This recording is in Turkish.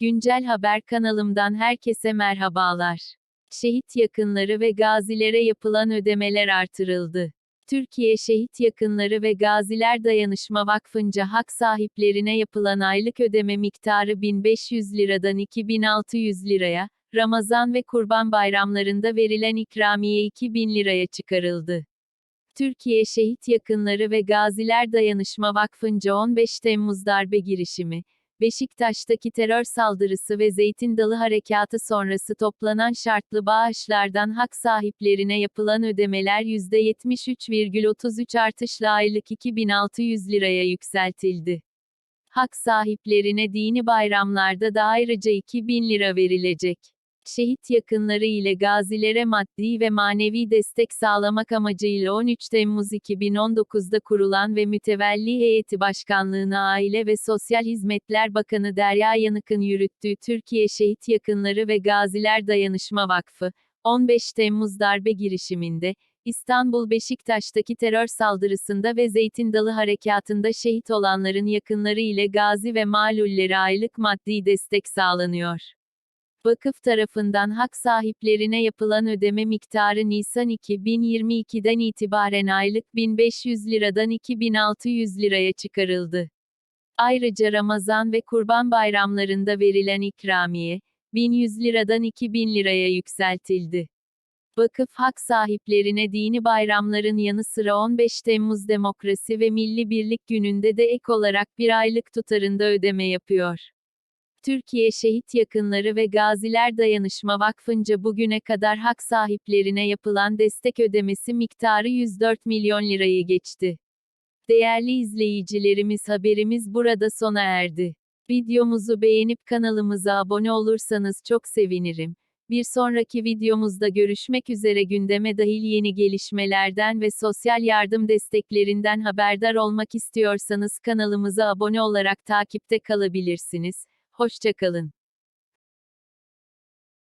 Güncel Haber kanalımdan herkese merhabalar. Şehit yakınları ve gazilere yapılan ödemeler artırıldı. Türkiye Şehit Yakınları ve Gaziler Dayanışma Vakfı'nca hak sahiplerine yapılan aylık ödeme miktarı 1500 liradan 2600 liraya, Ramazan ve Kurban bayramlarında verilen ikramiye 2000 liraya çıkarıldı. Türkiye Şehit Yakınları ve Gaziler Dayanışma Vakfı'nca 15 Temmuz darbe girişimi, Beşiktaş'taki terör saldırısı ve Zeytin Dalı Harekatı sonrası toplanan şartlı bağışlardan hak sahiplerine yapılan ödemeler %73,33 artışla aylık 2600 liraya yükseltildi. Hak sahiplerine dini bayramlarda da ayrıca 2000 lira verilecek. Şehit yakınları ile gazilere maddi ve manevi destek sağlamak amacıyla 13 Temmuz 2019'da kurulan ve Mütevelli Heyeti Başkanlığı'na Aile ve Sosyal Hizmetler Bakanı Derya Yanık'ın yürüttüğü Türkiye Şehit Yakınları ve Gaziler Dayanışma Vakfı, 15 Temmuz darbe girişiminde, İstanbul Beşiktaş'taki terör saldırısında ve Zeytin Dalı Harekatı'nda şehit olanların yakınları ile gazi ve malullere aylık maddi destek sağlanıyor. Vakıf tarafından hak sahiplerine yapılan ödeme miktarı Nisan 2022'den itibaren aylık 1500 liradan 2600 liraya çıkarıldı. Ayrıca Ramazan ve Kurban bayramlarında verilen ikramiye, 1100 liradan 2000 liraya yükseltildi. Vakıf hak sahiplerine dini bayramların yanı sıra 15 Temmuz Demokrasi ve Milli Birlik Günü'nde de ek olarak bir aylık tutarında ödeme yapıyor. Türkiye Şehit Yakınları ve Gaziler Dayanışma Vakfı'nca bugüne kadar hak sahiplerine yapılan destek ödemesi miktarı 104 milyon lirayı geçti. Değerli izleyicilerimiz haberimiz burada sona erdi. Videomuzu beğenip kanalımıza abone olursanız çok sevinirim. Bir sonraki videomuzda görüşmek üzere gündeme dahil yeni gelişmelerden ve sosyal yardım desteklerinden haberdar olmak istiyorsanız kanalımıza abone olarak takipte kalabilirsiniz. Hoşçakalın.